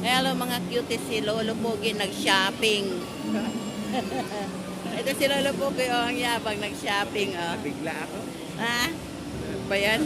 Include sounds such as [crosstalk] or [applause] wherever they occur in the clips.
Hello mga cuties, si Lolo Pogi nag-shopping. [laughs] Ito si Lolo Pogi, oh, ang yabang nag-shopping. Oh. Bigla ako. Ha? Ano Ba yan?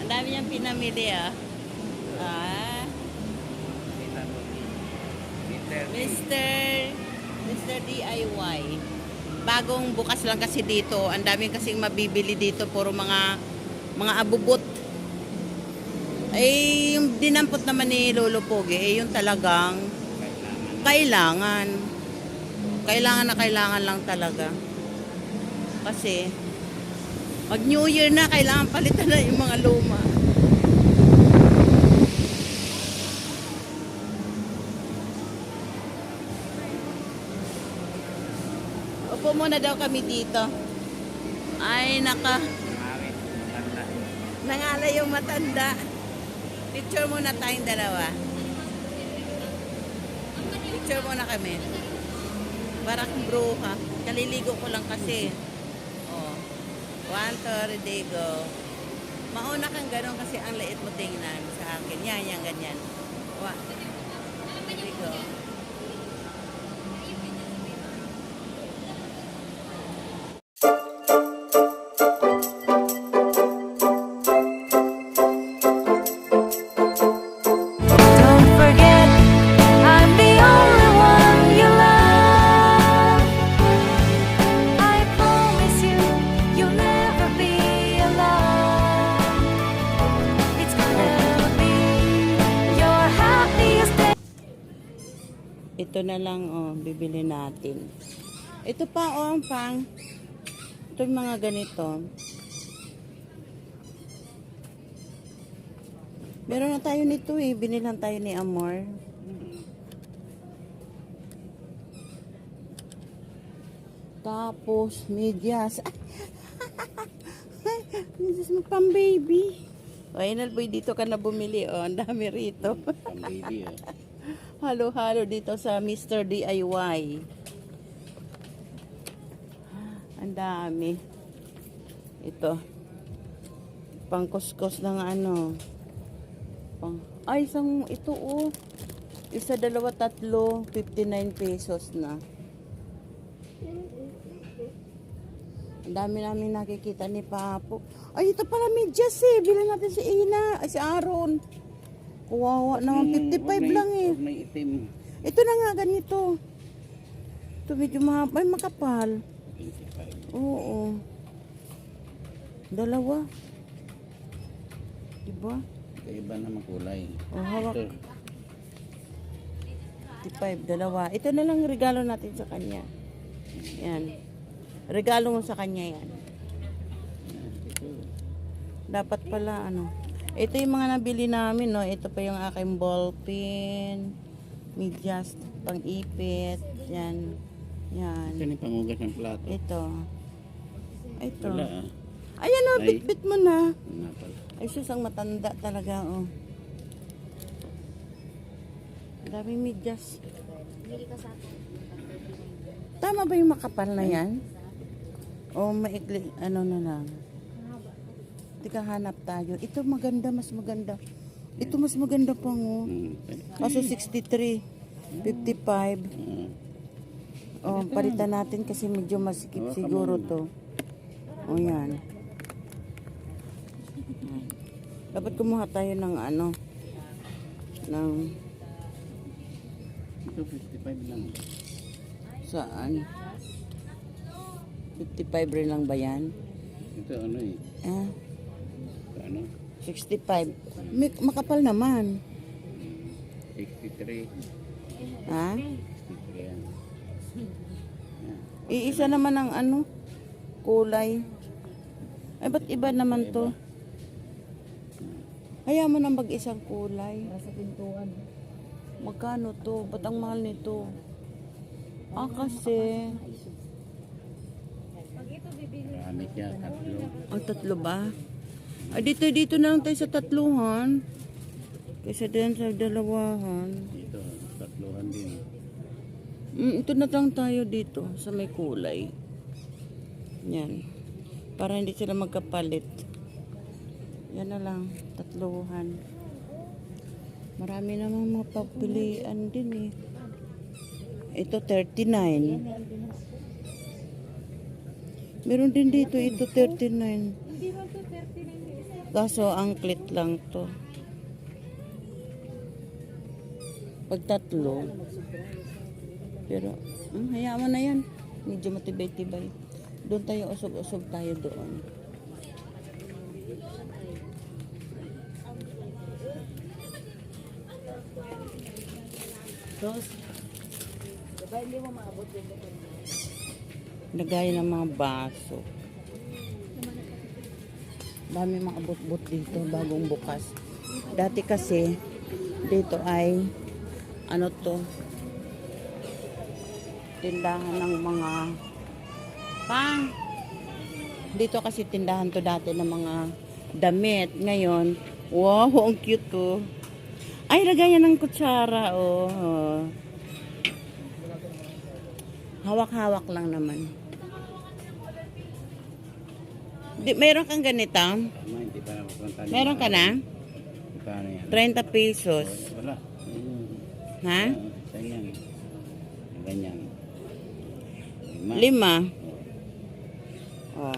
Ang dami niyang pinamili, ah. Ah. Mr. Mr. DIY. Bagong bukas lang kasi dito. Ang dami kasing mabibili dito. Puro mga mga abubot. Eh, yung dinampot naman ni Lolo Pogi, eh, yung talagang kailangan. Kailangan na kailangan lang talaga. Kasi, pag New Year na, kailangan palitan na yung mga luma. Upo muna daw kami dito. Ay, naka. Nangala yung matanda. Picture muna tayong dalawa. Picture muna kami. Para kang bro ha. Kaliligo ko lang kasi. Oh. One, two, ready, go. Mauna kang ganon kasi ang liit mo tingnan sa akin. Yan, yan, ganyan. One. Ready, go. Ito pa, oh, ang pang. Ito yung mga ganito. Meron na tayo nito eh. Binilan tayo ni Amor. Tapos, medyas. [laughs] Medyas mo pang baby. O, Inal boy, dito ka na bumili. Oh, ang dami rito. Pang baby. Oh. [laughs] Halo-halo dito sa Mr. DIY. Ang dami. Ito. Pangkuskus ng ano. Pang, ay, isang ito oh. Isa, dalawa, tatlo. 59 pesos na. Ang dami namin nakikita ni Papo. Ay, ito pala medyas eh. Bilan natin si Ina. Ay, si Aaron. Kawawa naman. 55 lang eh. Na itim. Ito na nga ganito. Ito medyo mahaba. Ay, makapal. 25. Oo. Dalawa. Diba? Iba na makulay. Oh, hawak. Ito. 55, dalawa. Ito na lang regalo natin sa kanya. Yan. Regalo mo sa kanya yan. Dapat pala, ano. Ito yung mga nabili namin, no. Ito pa yung aking ball pen. Medyas, pang-ipit. Yan. Yan. Ito ni pangugas ng plato. Ito. Ito. Wala ah. Ayan o, Ay. bit-bit mo na. Nga pala. Ay, sus, ang matanda talaga, oh. Daming medyas. Tama ba yung makapal na yan? O maikli, ano na lang? Tika, hanap tayo. Ito maganda, mas maganda. Ito mas maganda pang, oh. Hmm. Kaso 63, 55. Ah. Oh, palitan natin kasi medyo masikip siguro to. O yan. Dapat kumuha tayo ng ano, ng Ito 55 lang. saan? 55 rin lang ba yan? Ito ano eh. Ah, Ito ano? 65. May, makapal naman. 63. Ha? 63 yan. Iisa naman ang ano, kulay. Ay, ba't iba naman to? Kaya mo nang mag-isang kulay. Nasa pintuan. Magkano to? Ba't ang mahal nito? Ah, kasi... Marami siya. Tatlo. Ang tatlo ba? Ay, dito, dito na lang tayo sa tatluhan. Kaysa din sa dalawahan. Ito. Tatluhan din. Mm, ito na lang tayo dito sa may kulay. Yan. Para hindi sila magkapalit. Yan na lang. Tatluhan. Marami namang mga papilian din eh. Ito 39. Meron din dito ito 39. Kaso ang clit lang to. Pag tatlo. Pero, hmm, hayaan mo na yan. Medyo matibay-tibay. Doon tayo, usog-usog tayo doon. Tapos, lagay ng mga baso. Dami mga abot-bot dito, bagong bukas. Dati kasi, dito ay, ano to, tindahan ng mga pang. Dito kasi tindahan to dati ng mga damit. Ngayon, wow, ang cute to. Ay, lagayan ng kutsara, oh. Hawak-hawak lang naman. Di, meron kang ganito? Hindi pa. Meron ka na? Paano yan? 30 pesos. Wala. Hmm. Ha? Saan yan? Ganyan. Lima. Oh.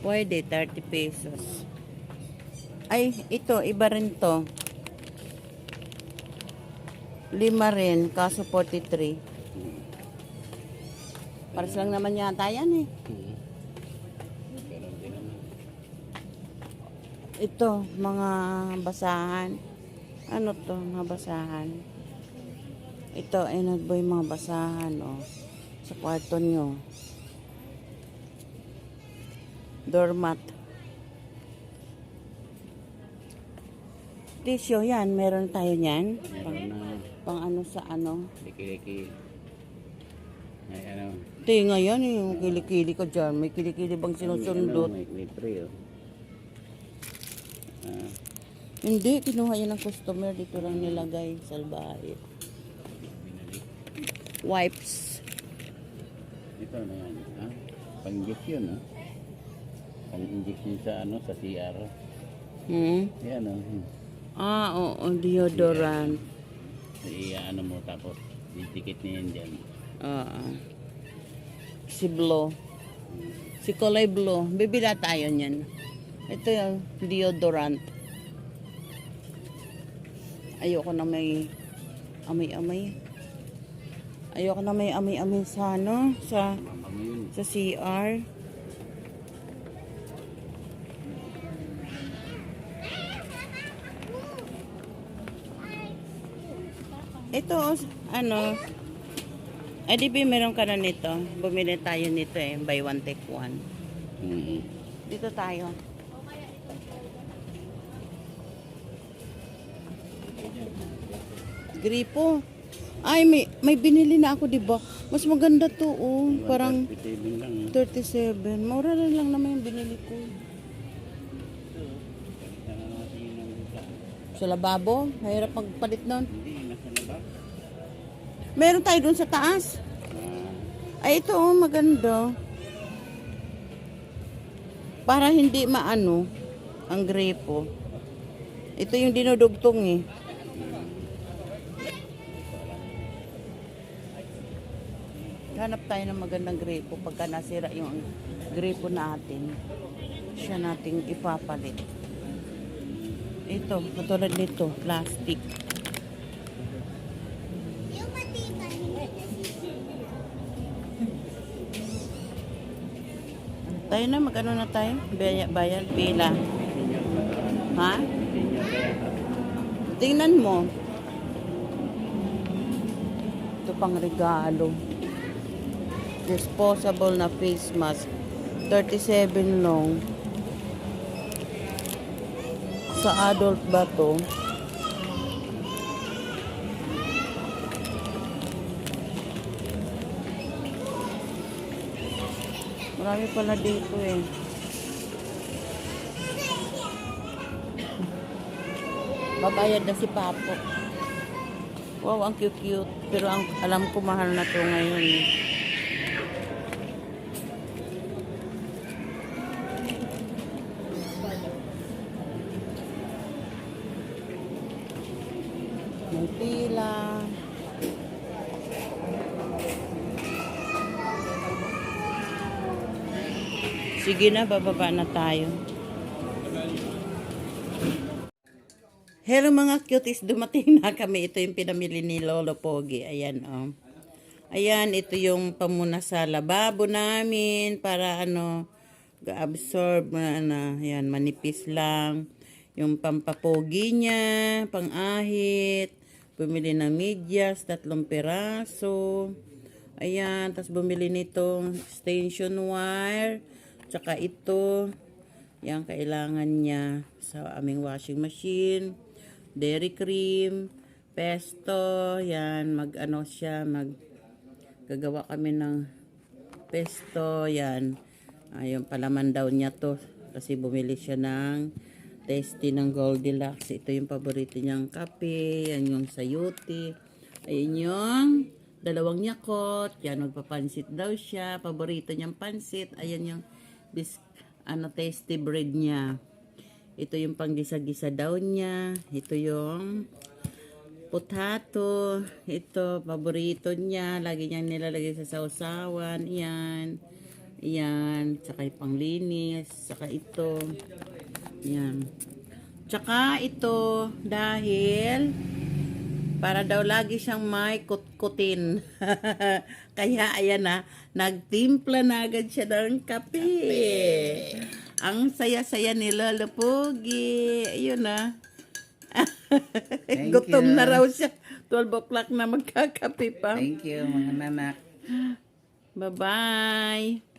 Pwede, 30 pesos. Ay, ito, iba rin to. Lima rin, kaso 43. Paras lang naman yata yan eh. Ito, mga basahan. Ano to, mga basahan. Ito, ay nagboy mga basahan, oh. Sa kwarto nyo. Doormat. Tissue, yan. Meron tayo yan. Meron na. Pang ano sa ano. Liki-liki. Ay, ano. Tinga yan eh. Yung kilikili ko dyan. May kilikili bang sinusundot? Ano, may, may pre, oh. Ah, Hindi, kinuha yan ng customer. Dito lang nilagay. Salbahe. binalik. Wipes. Ito na yan. Ha? Pang-injection, ha? Pang-injection sa ano, sa CR. Hmm? Yan, oh. Ah, oo, deodorant. Iyaano mo, tapos didikit niya yan dyan. Oo. Si Blue. Si Kulay Blue. Bibila tayo niyan. Ito yung deodorant. Ayoko na may amay-amay. Ayoko na may amay-amay sa ano, sa, sa CR. Ito, ano, ay di ba meron ka na nito? Bumili tayo nito eh, buy one take one. Mm-hmm. Dito tayo. Gripo. Ay, may, may binili na ako, di ba? Mas maganda to, oh. Parang 37 lang. eh. 37. Mura na lang naman yung binili ko. Natin yun. Sa lababo, mahirap magpalit nun. Hindi, nasa labas. Meron tayo dun sa taas. Ah, Ay, ito, oh, maganda. Para hindi maano ang gripo. Ito yung dinudugtong eh. Hanap tayo ng magandang gripo pagka nasira yung gripo natin. Siya nating ipapalit. Ito, katulad nito, plastic. Tayo na, magano na tayo? Bayad, bayad pila. Ha? Tingnan mo. Ito pang regalo. Disposable na face mask. 37 long. Sa adult ba to? Marami pala dito eh. Babayad na si Papo. Wow, ang cute-cute. Pero ang alam ko mahal na to ngayon. eh. Pila. Sige na, bababa na tayo. Hello mga cuties, dumating na kami. Ito yung pinamili ni Lolo Pogi. Ayan, oh. Ayan, ito yung pamuna sa lababo namin para ano, ga-absorb na, na, ayan, manipis lang. Yung pampapogi niya, pang-ahit. Bumili ng medyas, tatlong peraso. Ayan, tapos bumili nitong extension wire. Tsaka ito, yan kailangan niya sa aming washing machine. Dairy cream, pesto, yan, mag ano siya, mag gagawa kami ng pesto, yan. Ayun, palaman daw niya to kasi bumili siya ng tasty ng Goldilocks. Ito yung paborito niyang kape, yan yung sayuti. Ayun yung dalawang yakot, yan, magpapansit daw siya. Paborito niyang pansit, ayan yung bis, ano, tasty bread niya. Ito yung panggisa-gisa daw niya. Ito yung potato. Ito, paborito niya. Lagi niyang nilalagay sa sausawan. Yan. Yan. Tsaka yung panglinis. Tsaka ito. Yan. Tsaka ito, dahil para daw lagi siyang may kutkutin. [laughs] Kaya ayan na, nagtimpla na agad siya ng kape. Ang saya-saya ni Lolo Pogi. Ayun na. [laughs] Gutom you. na raw siya. 12 o'clock na magkakape pa. Thank you, mga nanak. Bye-bye.